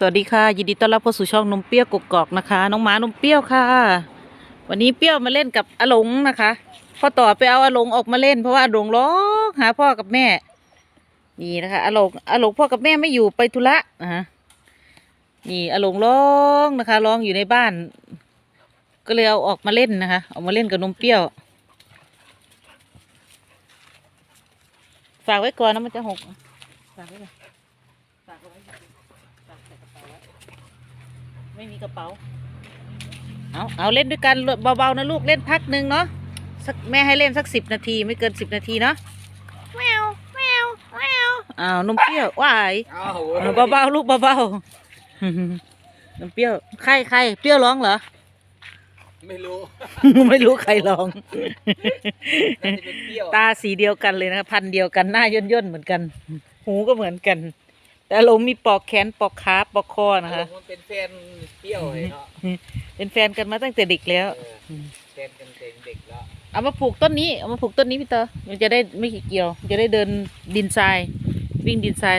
สวัสดีค่ะ ยินดีต้อนรับเข้าสู่ช่องนมเปรี้ยวกกอกนะคะ น้องหมานมเปรี้ยวค่ะ วันนี้เปรี้ยวมาเล่นกับอาหลงนะคะพ่อต่อไปเอาอาหลงออกมาเล่นเพราะว่าอาหลงร้องหาพ่อกับแม่ นี่นะคะอาหลงอาหลงพ่อกับแม่ไม่อยู่ไปธุระนะฮะนี่อาหลงร้องนะคะร้องอยู่ในบ้าน ก็เลยเอาออกมาเล่นนะคะเอามาเล่นกับนมเปรี้ยว ฝากไว้ก่อนนะมันจะหกฝากไว้ก่อนฝากไว้ฝากใส่กระเป๋าไว้ ไม่มีกระเป๋า เอาเอาเล่นด้วยกันเบาๆนะลูกเล่นพักหนึ่งเนาะสักแม่ให้เล่นสักสิบนาทีไม่เกินสิบนาทีเนาะแมวแมวแมวอ้าวนมเปรี้ยวว้ายอ้าวเออเบาๆลูกเบาๆนมเปรี้ยวใครใครเปรี้ยวร้องเหรอไม่รู้ ไม่รู้ใครร้องน่าจะเป็นเปรี้ยวตาสีเดียวกันเลยนะคะพันธุ์เดียวกันหน้าย่นย่นๆเหมือนกัน หูก็เหมือนกัน แต่อารมณ์มีปอกแขนปอกขาปอกคอนะคะมันเป็นแฟนเปรี้ยวเลยเนาะเป็นแฟนกันมาตั้งแต่เด็กแล้ว เออแฟนกันเด็กเด็กแล้วเอามาปลูกต้นนี้เอามาปลูกต้นนี้พี่เตอร์มันจะได้ไม่ขี้เกียวมันจะได้เดินดินทราย วิ่งดินทราย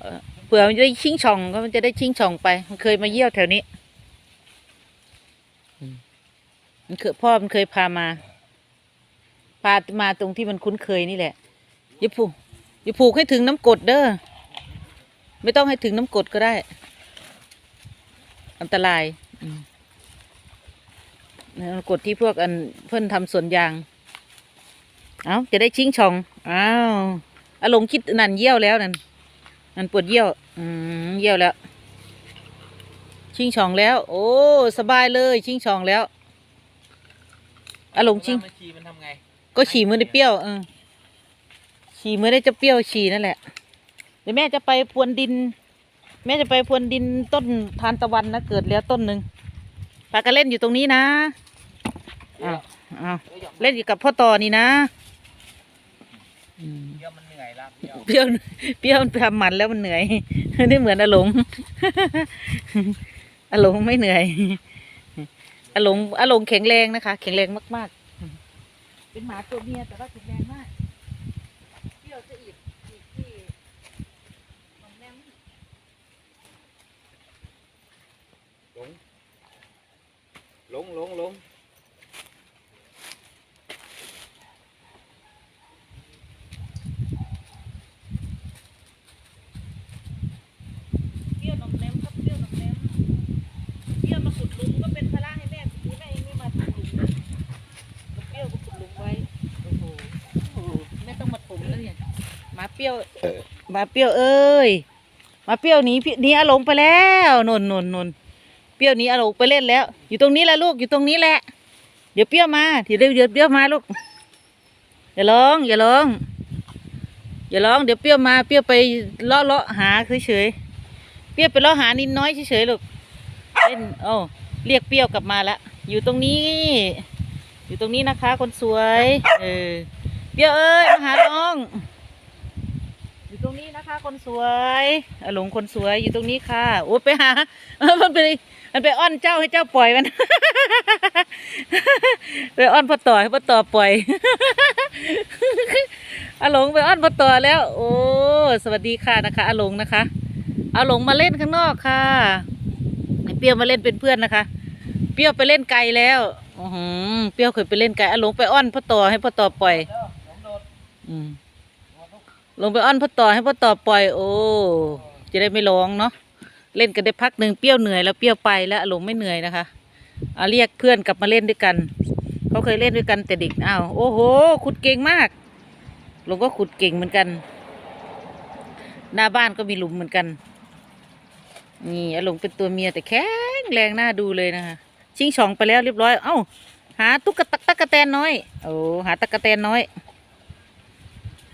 เออเผื่อมันจะได้ชิงช่องก็มันจะได้ชิงช่องไป มันเคยมาเยี่ยวแถวนี้อืมมันเคยพ่อมันเคยพามา พามาตรงที่มันคุ้นเคยนี่แหละอย่าผูก อย่าผูกให้ถึงน้ำกรดเด้อไม่ต้องให้ถึงน้ำกรดก็ได้ อันตรายอืมน้ำกรดที่พวกอันเพื่อนทำสวนยาง เอาจะได้ชิงช่องอ้าวอาหลงคิดนั่นเยี่ยวแล้วนั่นนั่นปวดเยี่ยว อืมเยี่ยวแล้ว ชิงช่องแล้ว โอ้สบายเลย ชิงช่องแล้วอาหลงชิงเวลามันฉี่มันทำไงก็ฉี่มือได้เปรี้ยวเออ ฉี่มือได้จะเปรี้ยวฉี่นั่นแหละ เดี๋ยวแม่จะไปพรวนดิน แม่จะไปพรวนดินต้นทานตะวันนะเกิดแล้วต้นหนึ่งปากันเล่นอยู่ตรงนี้นะอ้าวอ้าวเล่นอยู่กับพ่อต่อนี่นะอืมเปรี้ยวมันเหนื่อยละเปรี้ยวเปรี้ยวเปรี้ยวมันทำหมันแล้วมันเหนื่อยนี่เหมือนอาหลงอาหลงไม่เหนื่อยอาหลงอาหลงแข็งแรงนะคะ แข็งแรงมาก ๆ เป็นหมาตัวเมียแต่ว่าแข็งแรงมากเปรี้ยวจะอีกอีกที่มันแม่ง ห ลงหลงหลงเปรี้ยวหนองแนมครับเปรี้ยวหนองแนมเปรี้ยวมาขุดหลุมก็เป็นภาระให้แม่ทีนี้แม่เองไม่มาขุดหลุมนะเปรี้ยวก็ขุดหลุมไว้โอ้โหโอ้โหแม่ต้องมาถมแล้วเนี่ยหมาเปรี้ยวหมาเปรี้ยวเอ้ยหมาเปรี้ยวหนีพี่หนีอาหลงไปแล้วนนนนนน เปรี้ยวนี้อาหลงไปเล่นแล้ว อยู่ตรงนี้แหละลูกอยู่ตรงนี้แหละ เดี๋ยวเปรี้ยวมาเดี๋ยวเดี๋ยวเดี๋ยวเปรี้ยวมาลูกอย่าร้องอย่าร้องอย่าร้องเดี๋ยวเปรี้ยวมาเปรี้ยวไปเลาะเลาะหาเฉยๆเปรี้ยวไปเลาะหานินน้อยเฉยๆลูกเล่นโอ้เรียกเปรี้ยวกลับมาละอยู่ตรงนี้ อยู่ตรงนี้นะคะ คนสวย เออเปรี้ยวเอ้ยมาหาน้อง ตรงนี้นะคะ คนสวยอาหลงคนสวยอยู่ตรงนี้ค่ะโอ้ไปหา มันไปมันไปอ้อนเจ้าให้เจ้าปล่อยมัน ไปอ้อนพ่อต่อให้พ่อต่อปล่อยอาหลงไปอ้อนพ่อต่อแล้ว โอ้สวัสดีค่ะนะคะอาหลงนะคะเอาหลงมาเล่นข้างนอกค่ะให้เปรี้ยวมาเล่นเป็นเพื่อนนะคะ เปรี้ยวไปเล่นไกลแล้วอือหือเปรี้ยวเคยไปเล่นไกลเอาหลงไปอ้อนพ่อต่อให้พ่อต่อปล่อยเด้อหลงโดดอืม ลงไปอ้อนพ่อต่อให้พ่อต่อปล่อย โอ้จะได้ไม่ร้องเนาะเล่นกันได้พักหนึ่งเปรี้ยวเหนื่อยแล้วเปรี้ยวไปแล้วอารมณ์ไม่เหนื่อยนะคะเอาเรียกเพื่อนกลับมาเล่นด้วยกันเขาเคยเล่นด้วยกันแต่เด็กอ้าวโอ้โห ขุดเก่งมากลงก็ขุดเก่งเหมือนกัน หน้าบ้านก็มีหลุมเหมือนกัน นี่อาหลงเป็นตัวเมียแต่แข็งแรงน่าดูเลยนะคะชิงช่องไปแล้วเรียบร้อย เอ้าหาตุ๊กตาตักะแตนน้อย โอ้หาตักกะแตนน้อย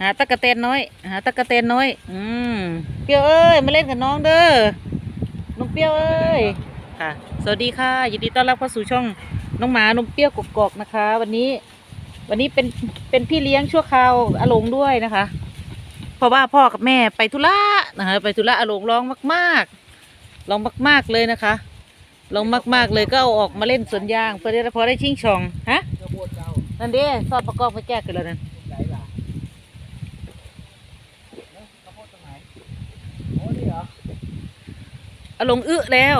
หาตักกะแตนน้อย หาตักกะแตนน้อย อืมเปรี้ยวเอ้ยมาเล่นกับน้องเด้อน้องเปรี้ยวเอ้ยค่ะ สวัสดีค่ะยินดีต้อนรับเข้าสู่ช่องน้องหมาน้องเปรี้ยวกกอกนะคะ วันนี้ วันนี้เป็นเป็นพี่เลี้ยงชั่วคราวอาหลงด้วยนะคะ เพราะว่าพ่อกับแม่ไปธุระนะคะไปธุระอาหลงร้องมากๆร้องมาก ๆเลยนะคะร้องมาก ๆเลยก็เอาออกมาเล่นสวนยางเพื่อได้พอได้ชิงช่องฮะเจ้าโบดเจ้านั่นเด้ซอบประกอบไปแจกกันแล้วนั่น ไหนล่ะโอ้นี่เหรอ อาหลงอึแล้ว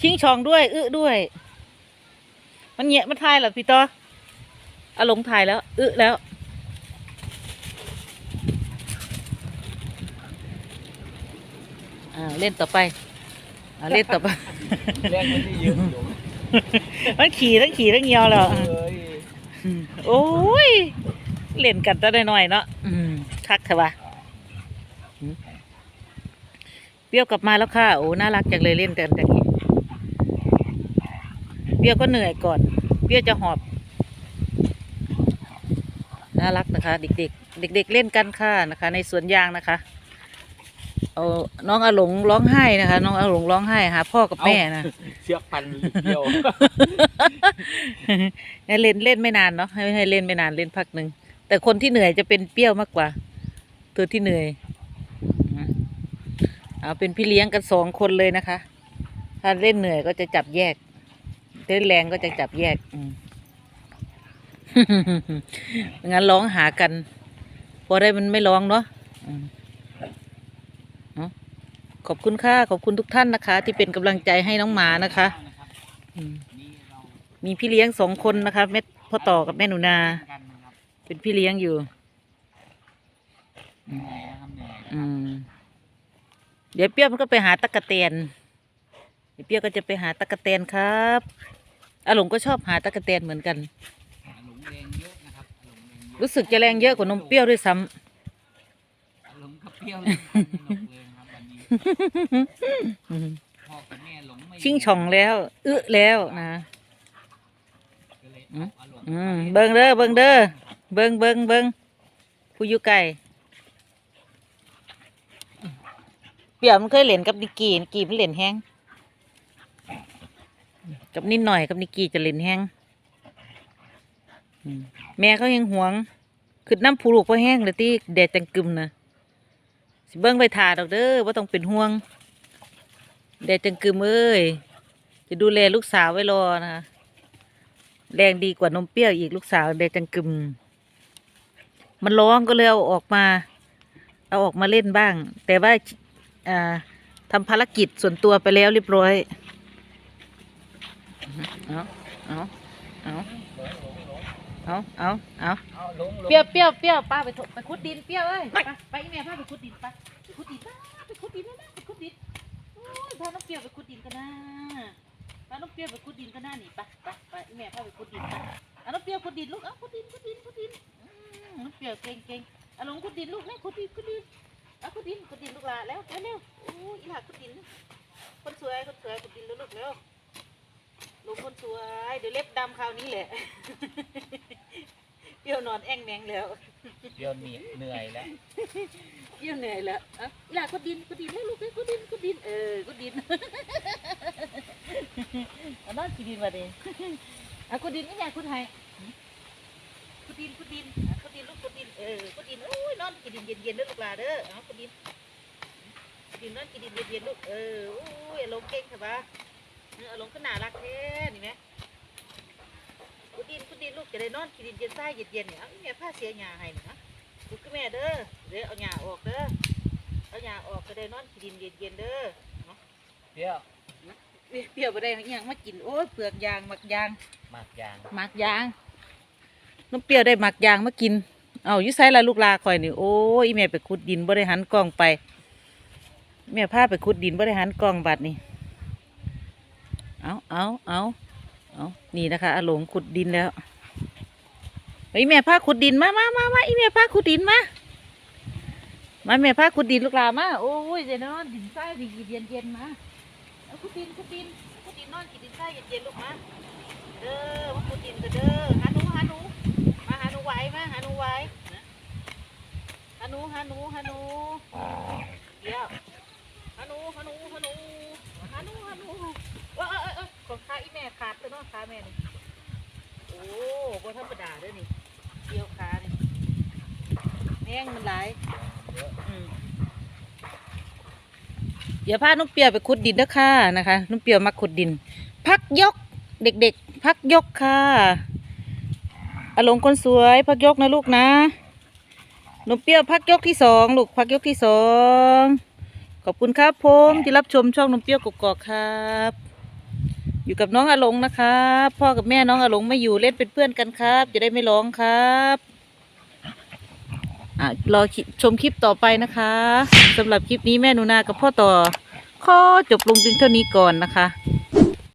ชิงชองด้วย อึด้วย มันเงียมันทายเหรอพี่ต่ออาหลงถ่ายแล้ว อึแล้วอ่าเล่นต่อไปอ่าเล่นต่อไป แรงมันที่ยืมอยู่มันขี่ทั้งขี่ทั้งเงียวแล้วเอ้ยโอ้ย เล่นกันแต่น้อยๆเนาะอืมคักเถอะวะอืม เปรี้ยวกลับมาแล้วค่ะ โอ้ น่ารักจังเลยเล่นกันจังนี้เปรี้ยวก็เหนื่อยก่อน เปรี้ยวจะหอบ น่ารักนะคะ เด็กๆ เด็ก ๆ เล่นกันค่ะนะคะ ในสวนยางนะคะเอาน้องอาหลงร้องไห้นะคะ น้องอาหลงร้องไห้หาพ่อกับแม่นะเชือกพันเดียวให้เล่นเล่นไม่นานเนาะให้ให้เล่นไม่นานเล่นพักหนึ่งแต่คนที่เหนื่อยจะเป็นเปรี้ยวมากกว่า ตัวที่เหนื่อยอืม เอาเป็นพี่เลี้ยงกันสองคนเลยนะคะ ถ้าเล่นเหนื่อยก็จะจับแยก เล่นแรงก็จะจับแยก อืมงั้นร้องหากัน พอได้มันไม่ร้องเนาะอืมเอาขอบคุณค่ะ ขอบคุณทุกท่านนะคะ ที่เป็นกำลังใจให้น้องหมานะคะอืมนี่เรามีพี่เลี้ยงสองคนนะคะแม่พ่อต่อกับแม่หนูนากันนะครับเป็นพี่เลี้ยงอยู่เหนื่อยนะครับเหนื่อยอืม เดี๋ยวเปรี้ยวมันก็ไปหาตะกะเตนเดี๋ยวเปรี้ยวก็จะไปหาตะกะเตนครับอาหลงก็ชอบหาตะกะเตนเหมือนกัน หลงแรงเยอะนะครับหลงแรงเยอะรู้สึกจะแรงเยอะกว่านมเปรี้ยวด้วยซ้ำหลงกับเปรี้ยวเลยหลงเลยครับวันนี้อืมพ่อกับแม่หลงไม่ชิงช่องแล้วอึแล้วนะก็เลยเอาอาหลงอืมเบิ่งเด้อเบิ่งเด้อเบิงเบิงเบิงผู้อยู่ไกล เปียมันเคยเล่นกับนิกกี้นิกกี้มันเล่นแห้งกับนิดหน่อยกับนิกกี้จะเล่นแห้งแม่เขายังหวงคือน้ำผูลูกเพราะแห้งเลยที่แดดจังกึมนะสิเบิ้งไปทาดอกเด้อว่าต้องเป็นห่วงแดดจังกึมเอ้ยจะดูแลลูกสาวไว้รอนะคะแรงดีกว่านมเปรี้ยวอีกลูกสาวแดงจังกึมมันร้องก็เลยเอาออกมา เอาออกมาเล่นบ้าง แต่ว่า ทำภารกิจส่วนตัวไปแล้วเรียบร้อย เอาเอาเอาเอาเอาเอาเอาหลงหลงเปรี้ยวเปรี้ยวเปรี้ยวป้าไปถไปขุดดินเปรี้ยวเอ้ยไปไปอีแม่พาไปขุดดินไปไปขุดดินป้าไปขุดดินนะนะไปขุดดินโอ้ยพาน้องเปรี้ยวไปขุดดินกันนะพาน้องเปรี้ยวไปขุดดินกันนะนี่ไปไปไปอีแม่พาไปขุดดินไปเอาน้องเปรี้ยวขุดดินลูกเอาขุดดินขุดดินขุดดินอืมน้องเปรี้ยวเก่งเก่งเอาลงขุดดินลูกนะขุดดินขุดดิน เอาขุดดินขุดดินลูกหลานแล้วเร็วๆโอ้ยอีหลาขุดดินนะคนสวยคนสวยขุดดินแล้วลูกเร็วลูกคนสวย เดี๋ยวเล็บดำคราวนี้แหละ เปรี้ยวนอนแอ่งแมงแล้วเดี๋ยวเหนื่อยเหนื่อยแล้ว เปรี้ยวเหนื่อยแล้วอะอยากกดดินกดดินแล้วลูกเอ้ยกดดินกดดินเออกดดินเอานอนกี่ดินมาดิอะกดดินนี่อยากกดให้ กดดินกดดินอะกดดินลูกกดดินเออกดดินโอ้ยนอนกี่ดินเย็นๆเด้อลูกหลานเด้อเอากดดินกดดินนอนกี่ดินเย็นๆลูกเออโอ้ยอารมณ์เก่งค่ะบ้าเอออารมณ์ก็น่ารักแท้นี่ไหมกุดินกุดินลูกจะได้นอนกินดินเย็นใต้เย็นเย็นๆเนี่ยเอาอีแม่ผ้าเสียหญ้าให้นี่นะลูกก็แม่เด้อเดี๋ยวเอาหญ้าออกเด้อเอาหญ้าออกก็ได้นอนกินดินเย็นเย็นๆเด้อเปรี้ยวเปรี้ยวไปได้อหย่างมากินโอ้ยเปลือกยางหมักยางหมากยางหมักยาง น้ำเปรี้ยวได้หมักยางมากิน เอายู่ไสละลูกลาคอยนี่โอ้ยแม่ไปขุดดินบ่ได้หันกล้องไป แม่พาไปขุดดินบ่ได้หันกล้องบัดนี่เอาเอาเอาเอานี่นะคะอาหลงขุดดินแล้วเฮ้ยแม่พาขุดดินมามามามาอีแม่พาขุดดินมามาแม่พาขุดดินลูกลามาโอ้ยเดี๋ยวนอนดินทรายดินเย็นเย็นมาเอาขุดดินขุดดินขุดดินนอนกินดินทรายเย็นเย็นลูกมา เด้อมาขุดดินกันเด้อหาหนูหาหนูมาหาหนูไหวมาหาหนูไหวนะหาหนูหาหนูหาหนูเดี๋ยวหาหนูหาหนูหาหนูหาหนูหาหนูเอ้ยเอ้ยเอ้ยเอ้ยของขาอีแม่ขาดเลยเนาะขาแม่นี่ โอ้บ่ธรรมดาเด้อนี่เกี่ยวขานี่ แมงมันหลายเดี๋ยวพาน้องเปียวไปขุดดินเด้อค่ะนะคะน้องเปียวมาขุดดิน พักยกเด็กๆ พักยกค่ะอารมณ์คนสวย พักยกนะลูกนะน้องเปียวพักยกที่สองลูกพักยกที่สองขอบคุณครับผมที่รับชมช่องนมเปียวกกอกครับ อยู่กับน้องอาหลงนะครับพ่อกับแม่น้องอาหลงไม่อยู่เล่นเป็นเพื่อนกันครับ จะได้ไม่ร้องครับ อะรอชมคลิปต่อไปนะคะสำหรับคลิปนี้แม่หนูนากับพ่อต่อ ขอจบลงเพียงเท่านี้ก่อนนะคะ